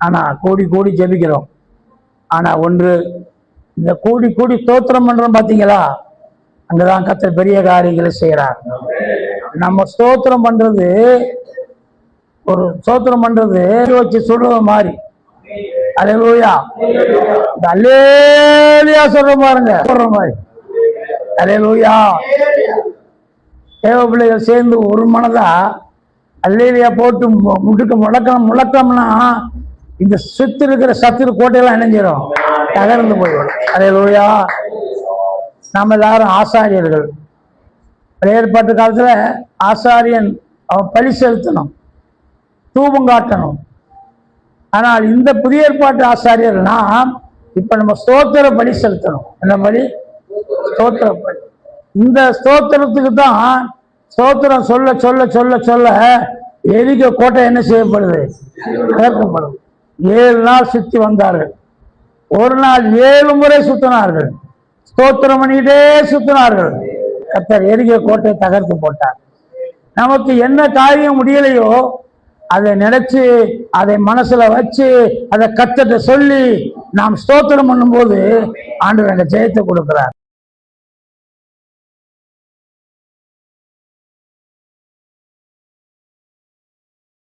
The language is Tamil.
ஆனா கோடி கோடி ஜெபிக்கிறோம். ஆனா ஒன்று இந்த கோடி கோடி ஸ்தோத்திரம் பண்றோம் பாத்தீங்களா? அங்கதான் கத்தர் பெரிய காரியங்களை செய்கிறார் நம்ம ஸ்தோத்திரம் பண்றது ஒரு ஸ்தோத்திரம் பண்றது வச்சு சொல்றது மாதிரி. அலையா இந்த அல்லேலியா சொல்ற பாருங்க சொல்ற மாதிரி. அலையா தேவ பிள்ளைகள் சேர்ந்து ஒரு மனதா அல்லேலியா போட்டு முட்டுக்கு முடுக்க முழக்கம் முழக்கம்னா இந்த சுத்தி இருக்கிற சத்துரு கோட்டையெல்லாம் இணைஞ்சிரும் தகர்ந்து போயிடும். அலையா நாம் எல்லாரும் ஆசாரியர்கள். பழைய ஏற்பாட்டு காலத்தில் ஆசாரியன் அவன் பழி செலுத்தணும். தூபம் காட்டணும். ஆனால் இந்த புதிய ஏற்பாட்டு ஆசாரியர்னா இப்போ நம்ம ஸ்தோத்திர பலி செலுத்தணும். என்ன பலி? ஸ்தோத்திர பலி. இந்த ஸ்தோத்திரத்துக்கு தான் ஸ்தோத்திரம் சொல்ல சொல்ல சொல்ல சொல்ல எரிக்க கோட்டை என்ன செய்யப்படுது? கேட்கப்படும் ஏழு நாள் சுத்தி வந்தார்கள். ஒரு நாள் ஏழு முறை சுத்தினார்கள். ஸ்தோத்திரம் பண்ணிக்கிட்டே சுத்தினார்கள். கத்தர் எரிக கோட்டை தகர்த்து போட்டார். நமக்கு என்ன காரியம் முடியலையோ அதை நினைச்சு அதை மனசுல வச்சு அதை கத்தட்ட சொல்லி நாம் ஸ்தோத்திரம் பண்ணும்போது ஆண்டு எங்க ஜெயத்தை கொடுக்கிறார்.